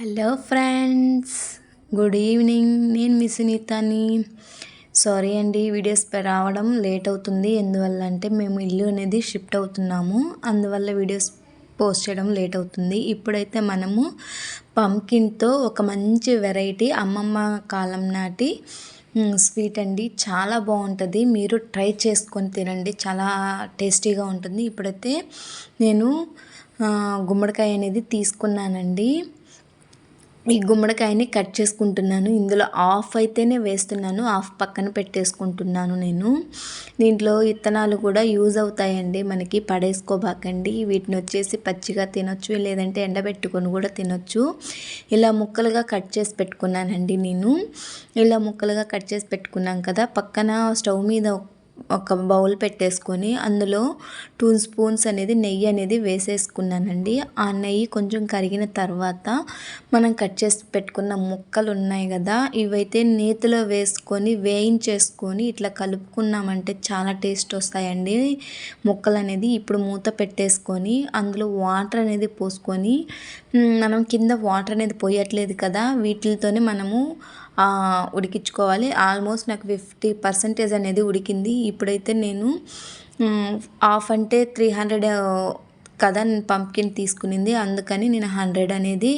Hello friends good evening నేను మీ సునీతని. సారీ అండి వీడియోస్ రావడం లేట్ అవుతుంది. ఎందువల్ల అంటే మేము ఇల్లు అనేది షిఫ్ట్ అవుతున్నాము. అందువల్ల వీడియోస్ పోస్ట్ చేయడం లేట్ అవుతుంది. ఇప్పుడైతే మనము పంకిన్తో ఒక మంచి వెరైటీ అమ్మమ్మ కాలం నాటి స్వీట్ అండి. చాలా బాగుంటుంది. మీరు ట్రై చేసుకొని తినండి. చాలా టేస్టీగా ఉంటుంది. ఇప్పుడైతే నేను గుమ్మడికాయ అనేది తీసుకున్నానండి. ఈ గుమ్మడికాయని కట్ చేసుకుంటున్నాను. ఇందులో ఆఫ్ అయితేనే వేస్తున్నాను. ఆఫ్ పక్కన పెట్టేసుకుంటున్నాను నేను. దీంట్లో ఇత్తనాలు కూడా యూజ్ అవుతాయండి. మనకి పడేసుకోబాకండి. వీటిని వచ్చేసి పచ్చిగా తినొచ్చు లేదంటే ఎండబెట్టుకొని కూడా తినొచ్చు. ఇలా ముక్కలుగా కట్ చేసి పెట్టుకున్నానండి నేను. ఇలా ముక్కలుగా కట్ చేసి పెట్టుకున్నాం కదా పక్కన స్టవ్ మీద ఒక బౌల్ పెట్టేసుకొని అందులో టూ స్పూన్స్ అనేది నెయ్యి అనేది వేసేసుకున్నానండి. ఆ నెయ్యి కొంచెం కరిగిన తర్వాత మనం కట్ చేసి పెట్టుకున్న ముక్కలు ఉన్నాయి కదా ఇవైతే నేతిలో వేసుకొని వేయించేసుకొని ఇట్లా కలుపుకున్నామంటే చాలా టేస్ట్ వస్తాయండి. ముక్కలు అనేది ఇప్పుడు మూత పెట్టేసుకొని అందులో వాటర్ అనేది పోసుకొని మనం కింద వాటర్ అనేది పోయట్లేదు కదా వీటితోనే మనము ఉడికించుకోవాలి. ఆల్మోస్ట్ నాకు ఫిఫ్టీ పర్సెంటేజ్ అనేది ఉడికింది. ఇప్పుడైతే నేను హాఫ్ అంటే త్రీ హండ్రెడ్ కదా నేను పంప్కిన్ తీసుకునింది. అందుకని నేను హండ్రెడ్ అనేది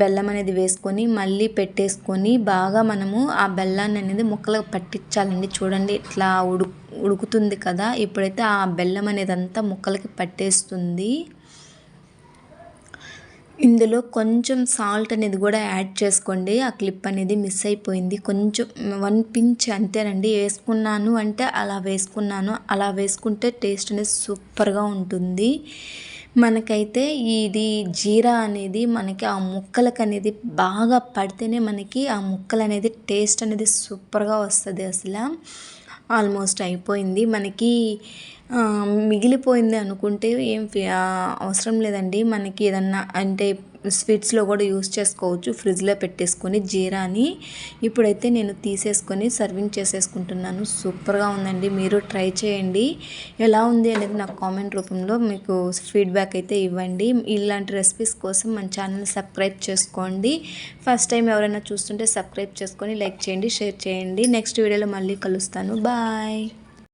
బెల్లం అనేది వేసుకొని మళ్ళీ పెట్టేసుకొని బాగా మనము ఆ బెల్లాన్ని అనేది ముక్కలకు పట్టించాలండి. చూడండి ఇట్లా ఉడు ఉడుకుతుంది కదా. ఇప్పుడైతే ఆ బెల్లం అనేది అంతా ముక్కలకి పట్టేస్తుంది. ఇందులో కొంచెం సాల్ట్ అనేది కూడా యాడ్ చేసుకోండి. ఆ క్లిప్ అనేది మిస్ అయిపోయింది. కొంచెం వన్ పించ్ అంతేనండి. వేసుకున్నాను అంటే అలా వేసుకున్నాను. అలా వేసుకుంటే టేస్ట్ అనేది సూపర్గా ఉంటుంది. మనకైతే ఇది జీరా అనేది మనకి ఆ ముక్కలకు అనేది బాగా పడితేనే మనకి ఆ ముక్కలు అనేది టేస్ట్ అనేది సూపర్గా వస్తుంది అసలు. ఆల్మోస్ట్ అయిపోయింది. మనకి మిగిలిపోయింది అనుకుంటే ఏం అవసరం లేదండి. మనకి ఏదన్నా అంటే స్వీట్స్లో కూడా యూస్ చేసుకోవచ్చు. ఫ్రిడ్జ్లో పెట్టేసుకొని జీరాని ఇప్పుడైతే నేను తీసేసుకొని సర్వింగ్ చేసేసుకుంటున్నాను. సూపర్గా ఉందండి. మీరు ట్రై చేయండి. ఎలా ఉంది అనేది నాకు కామెంట్ రూపంలో మీకు ఫీడ్బ్యాక్ అయితే ఇవ్వండి. ఇలాంటి రెసిపీస్ కోసం మన ఛానల్ సబ్స్క్రైబ్ చేసుకోండి. ఫస్ట్ టైం ఎవరైనా చూస్తుంటే సబ్స్క్రైబ్ చేసుకొని లైక్ చేయండి షేర్ చేయండి. నెక్స్ట్ వీడియోలో మళ్ళీ కలుస్తాను. బాయ్